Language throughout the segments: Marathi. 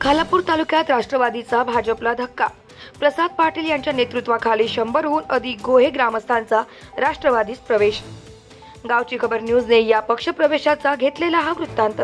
खालापूर तालुक्यात राष्ट्रवादीचा भाजपला धक्का. प्रसाद पाटील यांच्या नेतृत्वाखाली शंभरहून अधिक गोहे ग्रामस्थांचा राष्ट्रवादीत प्रवेश. गावची खबर न्यूजने या पक्षप्रवेशाचा घेतलेला हा वृत्तांत.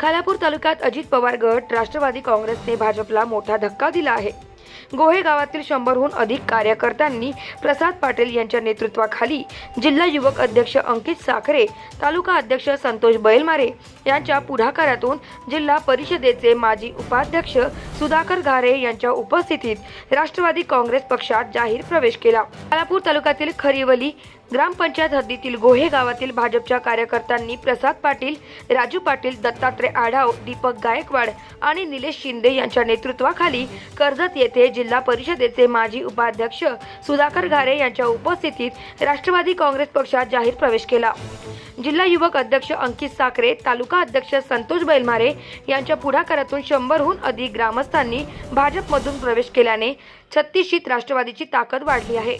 खालापूर तालुक्यात अजित पवार गट राष्ट्रवादी काँग्रेसने भाजपला मोठा धक्का दिला आहे. गोहे गावातील शंभरहून अधिक कार्यकर्त्यांनी प्रसाद पाटील यांच्या नेतृत्वाखाली जिल्हा युवक अध्यक्ष अंकित साखरे तालुका अध्यक्ष संतोष बैलमारे यांच्या पुढाकारातून जिल्हा परिषदेचे माजी उपाध्यक्ष सुधाकर घारे यांच्या उपस्थितीत राष्ट्रवादी काँग्रेस पक्षात जाहीर प्रवेश केला. खालापूर तालुक्यातील खरिवली ग्रामपंचायत हद्दीतील गोहे गावातील भाजपच्या कार्यकर्त्यांनी प्रसाद पाटील राजू पाटील दत्तात्रय आढाव दीपक गायकवाड आणि निलेश शिंदे यांच्या नेतृत्वाखाली कर्जत येथे जिल्हा परिषदेचे माजी उपाध्यक्ष सुधाकर घारे यांच्या उपस्थितीत राष्ट्रवादी काँग्रेस पक्षात जाहीर प्रवेश केला. जिल्हा युवक अध्यक्ष अंकित साखरे तालुका अध्यक्ष संतोष बैलमारे यांच्या पुढाकारातून शंभरहून अधिक ग्रामस्थांनी भाजपमधून प्रवेश केल्याने छत्तीसशीत राष्ट्रवादीची ताकद वाढली आहे.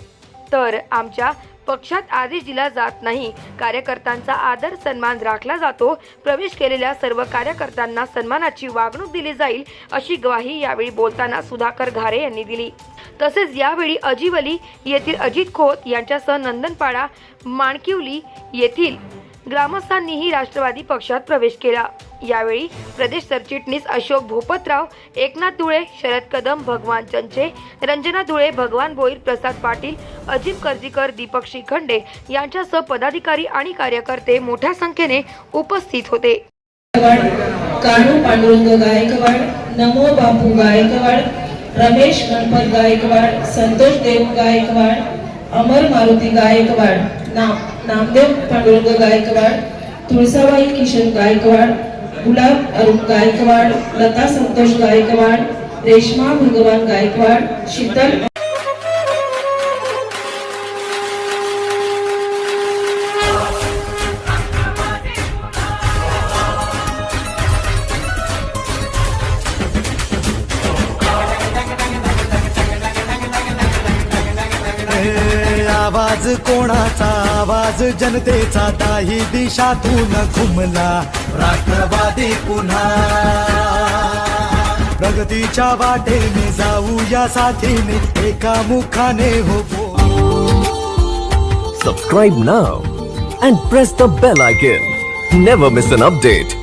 तर आमच्या पक्षात आदेश दिला जात नाही. कार्यकर्त्यांचा आदर सन्मान राखला जातो. प्रवेश केलेल्या सर्व कार्यकर्त्यांना सन्मानाची वागणूक दिली जाईल अशी ग्वाही यावेळी बोलताना सुधाकर घारे यांनी दिली. तसेच यावेळी अजिवली येथील अजित खोत यांच्यासह नंदनपाडा माणकिवली येथील ग्रामस्थांनीही राष्ट्रवादी पक्षात प्रवेश केला. यावेळी प्रदेश सरचिटणीस अशोक भोपतराव एकनाथ धुळे शरद कदम भगवान चंचे रंजना धुळे भगवान बोईर प्रसाद पाटील अजित कर्जीकर दीपक शिखंडे यांच्यासह पदाधिकारी आणि कार्यकर्ते मोठ्या संख्येने उपस्थित होते. कानू पांडुरंग गायकवाड नमो बापू गायकवाड रमेश गणपत गायकवाड संतोष देव गायकवाड अमर मारुती गायकवाड नाम नामदेव पांडुरंग गायकवाड तुळसाबाई किशन गायकवाड गुलाब अरुण गायकवाड लता संतोष गायकवाड रेश्मा भगवान गायकवाड शीतल आवाज कोणाचा? आवाज जनतेचा. ताही दिशातून घुमला राष्ट्रवादी पुन्हा. प्रगतीच्या वाटेने जाऊ या साथीने. एका मुखाने हो subscribe now and press the bell icon never miss an update.